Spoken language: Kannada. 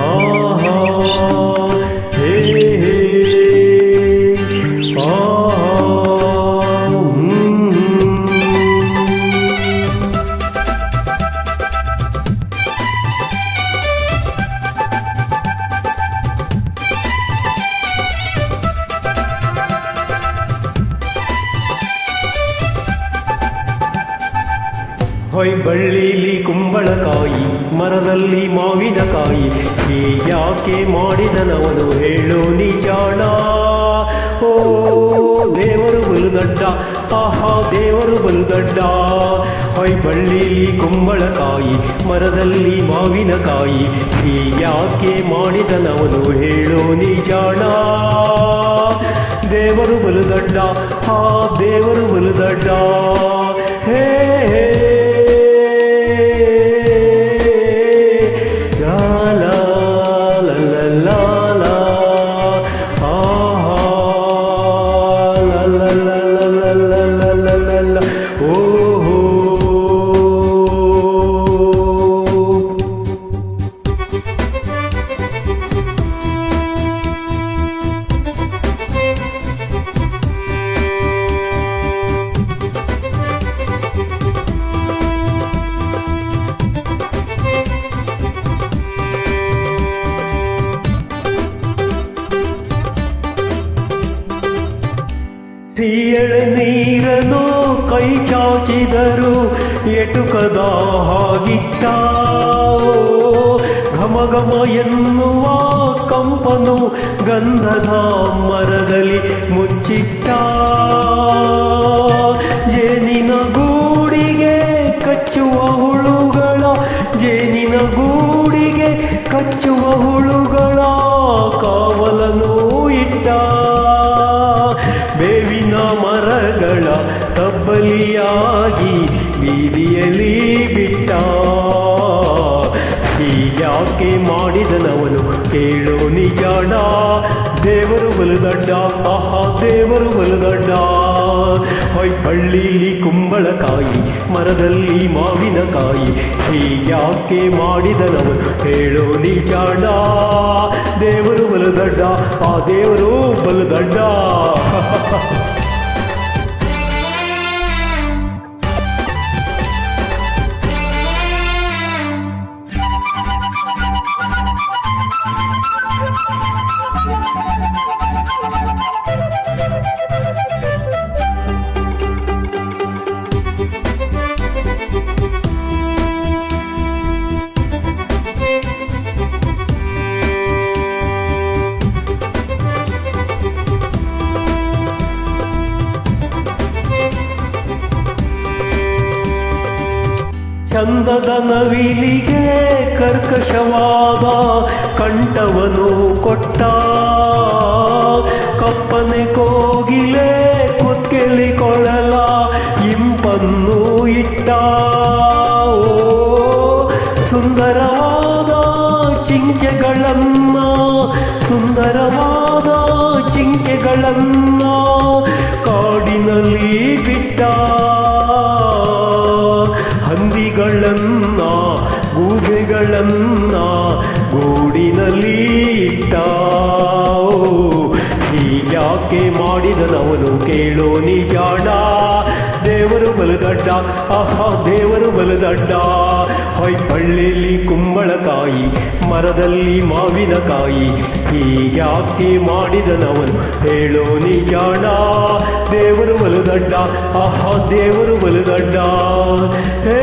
Oh. ಹೊಯ್ ಬಳ್ಳೀಲಿ ಕುಂಬಳಕಾಯಿ, ಮರದಲ್ಲಿ ಮಾವಿನಕಾಯಿ ಈ ಯಾಕೆ ಮಾಡಿದನವನು ಹೇಳು ನಿಜಾಣ ಓ, ದೇವರು ಬಲುದಡ್ಡ ಆಹಾ, ದೇವರು ಬಲು ಹೊಯ್ ಬಳ್ಳೀಲಿ ಕುಂಬಳಕಾಯಿ, ಮರದಲ್ಲಿ ಮಾವಿನಕಾಯಿ ಈ ಯಾಕೆ ಮಾಡಿದನವನು ಹೇಳು ನಿಜಾಣ ದೇವರು ಬಲು ಹಾ ಆ ದೇವರು ಬಲಿದಡ್ಡ Oh. ಕೈ ಚಾಚಿದರು ಎಟುಕದ ಹಾಗಿಟ್ಟ ಘಮ ಘಮ ಎನ್ನುವ ಕಂಪನು ಗಂಧದ ಮರದಲ್ಲಿ ಮುಚ್ಚಿಟ್ಟ? ಜೇನಿನ ಗೂಡಿಗೆ ಕಚ್ಚುವ ಹುಳುಗಳ, ಜೇನಿನ ಗೂಡಿಗೆ ಕಚ್ಚುವ ಹುಳುಗಳ ಕಾವಲನು ಇಟ್ಟ? ಬೇವಿನ ಮರಗಳ ತಬ್ಬಲಿಯಾಗಿ ಬೀದಿಯಲ್ಲಿ ಬಿಟ್ಟ. ಹೀಗ್ಯಾಕೆ ಮಾಡಿದನವನು ಕೇಳು ನಿಜಾಡ ದೇವರು ಬಲುದಡ್ಡ ಆಹಾ, ದೇವರು ಬಲುದಡ್ಡ ಹೊಯ್ ಬಳ್ಳಿಲಿ ಕುಂಬಳಕಾಯಿ, ಮರದಲ್ಲಿ ಮಾವಿನಕಾಯಿ ಹೀಗ್ಯಾಕೆ ಮಾಡಿದನವನು ಕೇಳೋ ನಿಜಾಡ ದೇವರು ಬಲುದಡ್ಡ ಆ ದೇವರು ಬಲುದಡ್ಡ ಚಂದದ ನವಿಲಿಗೆ ಕರ್ಕಶವಾದ ಕಂಠವನು ಕೊಟ್ಟ. ಕಪ್ಪನೆ ಕೋಗಿಲೆ ಕೊಳಲ ಇಂಪನ್ನು ಇಟ್ಟ. ಸುಂದರವಾದ ಚಿಂಕೆಗಳನ್ನ ಸುಂದರವಾದ ಚಿಂಕೆಗಳನ್ನ ಕಾಡಿನಲ್ಲಿ ಬಿಟ್ಟ. ಹಂದಿಗಳನ್ನ ಗೂಬೆಗಳನ್ನ ಗೂಡಿನಲ್ಲಿ ಇಟ್ಟ ಹೀಗ್ಯಾಕೆ ಮಾಡಿದನವನು ಕೇಳೋ ನಿಜಾಡ ದೇವರು ಬಲದಡ್ಡ, ಆಹಾ, ದೇವರು ಬಲದಡ್ಡ. ಹೊಯ್ ಬಳ್ಳಿಲಿ ಕುಂಬಳಕಾಯಿ ಮರದಲ್ಲಿ ಮಾವಿನಕಾಯಿ ಹೀಗ್ಯಾಕೆ ಮಾಡಿದನವನು ಹೇಳೋ ನಿಜಾಣ. ದೇವರು ಒಲುಗಡ್ಡ ಆಹಾ ದೇವರು ಒಲುಗಡ್ಡ ಹೇ